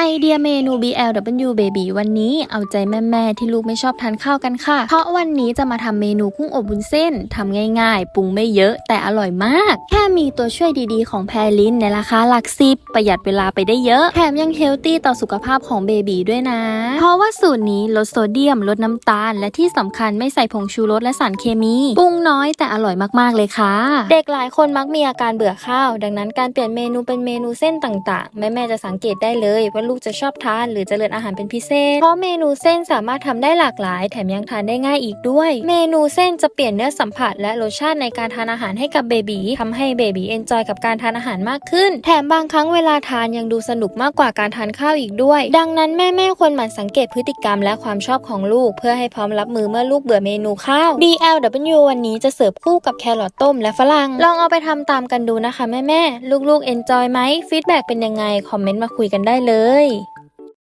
ไอเดียเมนู BLW Baby วันนี้เอาใจแม่ ๆ ที่ลูกไม่ชอบทานข้าวกันค่ะ เพราะวันนี้จะมาทำเมนูกุ้งอบวุ้นเส้นทำง่ายๆ ปรุงไม่เยอะแต่อร่อยมาก แค่มีตัวช่วยดีๆ ของแพรลินในราคาหลักสิบประหยัดเวลาไปได้เยอะ แถมยังเฮลตี้ต่อสุขภาพของเบบีด้วยนะ เพราะว่าสูตรนี้ลดโซเดียม ลดน้ำตาล และที่สำคัญไม่ใส่ผงชูรสและสารเคมี ปรุงน้อยแต่อร่อยมากๆเลยค่ะ เด็กหลายคนมักมีอาการเบื่อข้าว ดังนั้นการเปลี่ยนเมนูเป็นเมนูเส้นต่างๆแม่ๆจะสังเกตได้เลยว่าลูกจะชอบทาน หรือจะเลือกอาหารเป็นพิเศษ เพราะเมนูเส้นสามารถทำได้หลากหลาย แถมยังทานได้ง่ายอีกด้วย เมนูเส้นจะเปลี่ยนเนื้อสัมผัส และรสชาติในการทานอาหารให้กับเบบีทำให้เบบีเอนจอยกับการทานอาหารมากขึ้น แถมบางครั้งเวลาทานยังดูสนุกมากกว่าการทานข้าวอีกด้วย ดังนั้นแม่ๆควรหมั่นสังเกตพฤติกรรมและความชอบของลูก เพื่อให้พร้อมรับมือเมื่อลูกเบื่อเมนูข้าว BLW วันนี้จะเสิร์ฟคู่กับแครอทต้มและฝรั่งลองเอาไปทำตามกันดูนะคะแม่ๆลูกๆเอนจอยไหมฟีดแบ็กเป็นยังไง คอมเมนต์มาคุยกันได้เลย Hei,